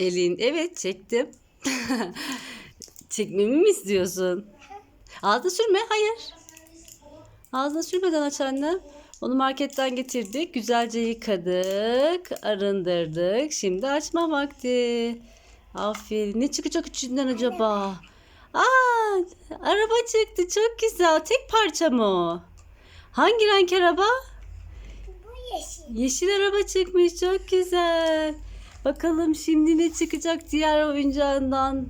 Elin evet çektim. Çekmemi mi istiyorsun? Ağzına sürme hayır. Ağzına sürmeden aç annem. Onu marketten getirdik. Güzelce yıkadık. Arındırdık. Şimdi açma vakti. Aferin. Ne çıkacak içinden acaba? Aa, araba çıktı. Çok güzel. Tek parça mı o? Hangi renk araba? Bu yeşil. Yeşil araba çıkmış. Çok güzel. Bakalım şimdi ne çıkacak diğer oyuncağından.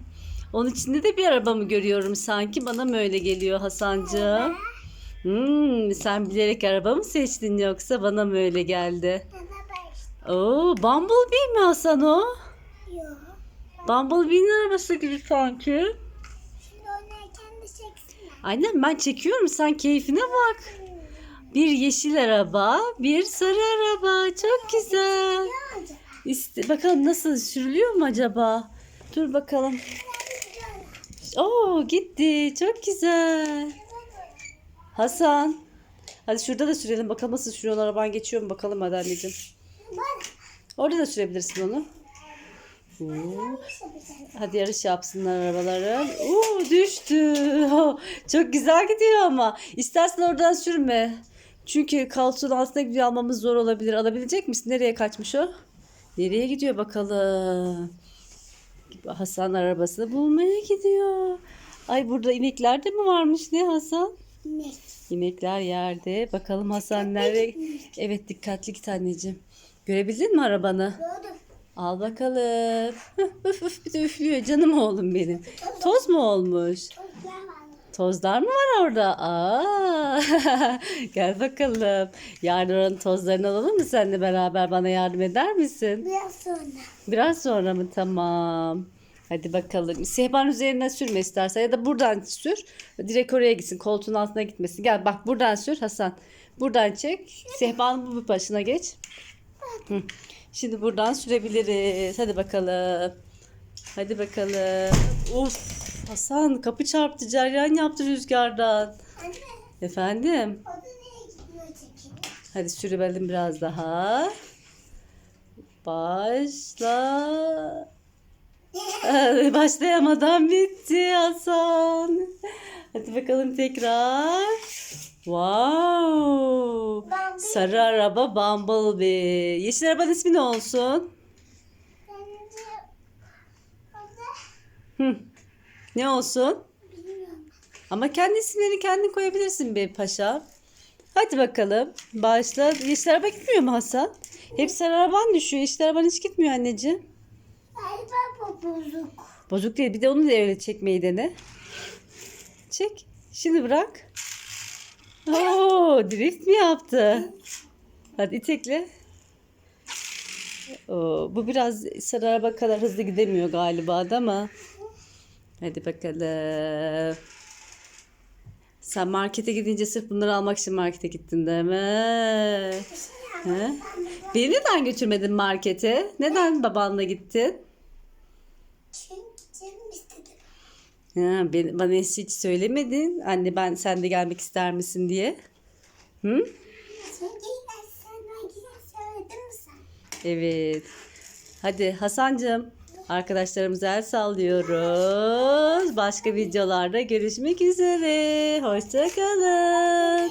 Onun içinde de bir araba mı görüyorum sanki? Bana mı öyle geliyor Hasancığım? Hmm, sen bilerek araba mı seçtin yoksa bana mı öyle geldi? Oo, Bumblebee mi Hasan o? Yok. Bumblebee'nin arabası gibi sanki. Şimdi oynarken de çeksene. Aynen ben çekiyorum sen keyfine bak. Bir yeşil araba, bir sarı araba. Çok güzel. İşte, bakalım nasıl sürülüyor mu acaba? Dur bakalım. Oo gitti. Çok güzel. Hasan. Hadi şurada da sürelim. Bakalım nasıl sürüyorlar. Araban geçiyor mu? Bakalım hadi anneciğim. Orada da sürebilirsin onu. Oo. Hadi yarış yapsınlar arabaların. Oo düştü. Çok güzel gidiyor ama. İstersen oradan sürme. Çünkü kalçanın altına gidiyor almamız zor olabilir. Alabilecek misin? Nereye kaçmış o? Nereye gidiyor bakalım. Hasan arabasını bulmaya gidiyor. Ay burada inekler de mi varmış ne Hasan? Ne? İnekler yerde. Bakalım Hasan nereye? Evet dikkatli git anneciğim. Görebildin mi arabanı? Gördüm. Al bakalım. Üf üf bir de üflüyor canım oğlum benim. Toz mu olmuş? Tozlar mı var orada? Aa, gel bakalım. Yarın oranın tozlarını alalım mı seninle beraber? Bana yardım eder misin? Biraz sonra. Biraz sonra mı? Tamam. Hadi bakalım. Sehpanın üzerine sürme istersen ya da buradan sür. Direkt oraya gitsin. Koltuğun altına gitmesin. Gel bak buradan sür Hasan. Buradan çek. Sehpanın bu başına geç. Hı. Şimdi buradan sürebiliriz. Hadi bakalım. Hadi bakalım. Uf Hasan kapı çarptı. Ceryan yaptı rüzgardan. Anne. Efendim. O da nereye gidiyor çekim? Hadi sürelim biraz daha. Başla. Ay, Başlayamadan bitti Hasan. Hadi bakalım tekrar. Wow. Bambi. Sarı araba Bumblebee. Yeşil arabanın ismi ne olsun? Bence Hı. Ne olsun? bilmiyorum. Ama kendi isimlerini kendin koyabilirsin be paşa. Hadi bakalım. Başla. Yeşil araba gitmiyor mu Hasan? Hep sarı araban düşüyor. Yeşil araban hiç gitmiyor anneciğim. Bu bozuk. Bozuk değil. Bir de onu da öyle çekmeyi dene. Çek. Şimdi bırak. Oo, drift mi yaptı? Hadi itekle. Oo, bu biraz sarı araba kadar hızlı gidemiyor galiba da ama. Hadi bakalım. Sen markete gidince sırf bunları almak için markete gittin değil mi? He? Beni neden götürmedin markete? Neden babanla gittin? Çünkü canım istedi. Ha, ben, bana hiç söylemedin. Anne ben sen de gelmek ister misin diye. Hı? Çünkü ben sana güzel söyledim mi sen? Evet. Hadi Hasancığım. Arkadaşlarımıza el sallıyoruz. Başka videolarda görüşmek üzere. Hoşçakalın.